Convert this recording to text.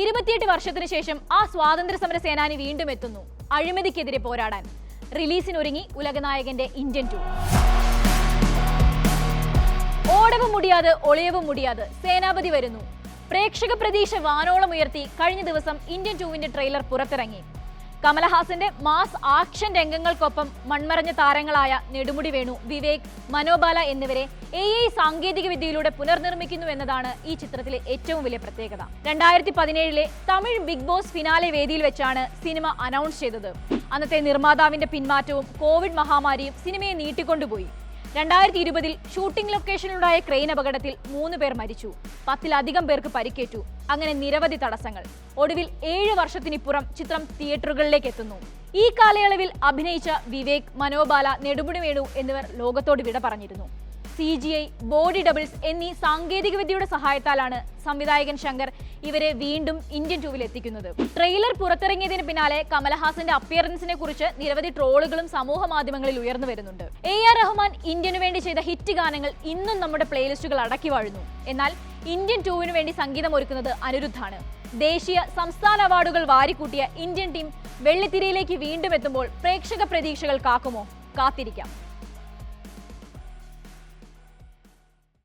ഇരുപത്തിയെട്ട് വർഷത്തിന് ശേഷം ആ സ്വാതന്ത്ര്യ സമര സേനാനി വീണ്ടും എത്തുന്നു. അഴിമതിക്കെതിരെ പോരാടാൻ. റിലീസിനൊരുങ്ങി ഉലകനായകന്റെ ഇന്ത്യൻ ടു ഓടവും മുടിയാതെ ഒളിയവും മുടിയാതെ സേനാപതി വരുന്നു. പ്രേക്ഷക പ്രതീക്ഷ വാനോളം ഉയർത്തി കഴിഞ്ഞ ദിവസം ഇന്ത്യൻ ടൂവിന്റെ ട്രെയിലർ പുറത്തിറങ്ങി. കമലഹാസന്റെ മാസ് ആക്ഷൻ രംഗങ്ങൾക്കൊപ്പം മൺമറഞ്ഞ താരങ്ങളായ നെടുമുടി വേണു വിവേക് മനോബാല എന്നിവരെ എ ഐ സാങ്കേതിക വിദ്യയിലൂടെ പുനർനിർമ്മിക്കുന്നു എന്നതാണ് ഈ ചിത്രത്തിലെ ഏറ്റവും വലിയ പ്രത്യേകത. രണ്ടായിരത്തി പതിനേഴിലെ തമിഴ് ബിഗ് ബോസ് ഫിനാലെ വേദിയിൽ വെച്ചാണ് സിനിമ അനൗൺസ് ചെയ്തത്. അന്നത്തെ നിർമ്മാതാവിന്റെ പിന്മാറ്റവും കോവിഡ് മഹാമാരിയും സിനിമയെ നീട്ടിക്കൊണ്ടുപോയി. രണ്ടായിരത്തി ഇരുപതിൽ ഷൂട്ടിംഗ് ലൊക്കേഷനിലുണ്ടായ ക്രെയിൻ അപകടത്തിൽ മൂന്ന് പേർ മരിച്ചു. പത്തിലധികം പേർക്ക് പരിക്കേറ്റു. അങ്ങനെ നിരവധി തടസ്സങ്ങൾ. ഒടുവിൽ ഏഴ് വർഷത്തിനിപ്പുറം ചിത്രം തിയേറ്ററുകളിലേക്ക് എത്തുന്നു. ഈ കാലയളവിൽ അഭിനയിച്ച വിവേക് മനോബാല നെടുമുടി വേണു എന്നിവർ ലോകത്തോട് വിട പറഞ്ഞിരുന്നു. C G I body doubles എന്നീ സാങ്കേതിക വിദ്യയുടെ സഹായത്താലാണ് സംവിധായകൻ ശങ്കർ ഇവരെ വീണ്ടും ഇന്ത്യൻ ടൂവിൽ എത്തിക്കുന്നത്. ട്രെയിലർ പുറത്തിറങ്ങിയതിന് പിന്നാലെ കമൽഹാസന്റെ അപ്പിയറൻസിനെ കുറിച്ച് നിരവധി ട്രോളുകളും സമൂഹ മാധ്യമങ്ങളിൽ ഉയർന്നു വരുന്നുണ്ട്. എ ആർ റഹ്മാൻ ഇന്ത്യനു വേണ്ടി ചെയ്ത ഹിറ്റ് ഗാനങ്ങൾ ഇന്നും നമ്മുടെ പ്ലേലിസ്റ്റുകൾ അടക്കി വാഴുന്നു. എന്നാൽ ഇന്ത്യൻ ടൂവിന് വേണ്ടി സംഗീതം ഒരുക്കുന്നത് അനിരുദ്ധാണ്. ദേശീയ സംസ്ഥാന അവാർഡുകൾ വാരിക്കൂട്ടിയ ഇന്ത്യൻ ടീം വെള്ളിത്തിരയിലേക്ക് വീണ്ടും എത്തുമ്പോൾ പ്രേക്ഷക പ്രതീക്ഷകൾ കാക്കുമോ? കാത്തിരിക്കാം.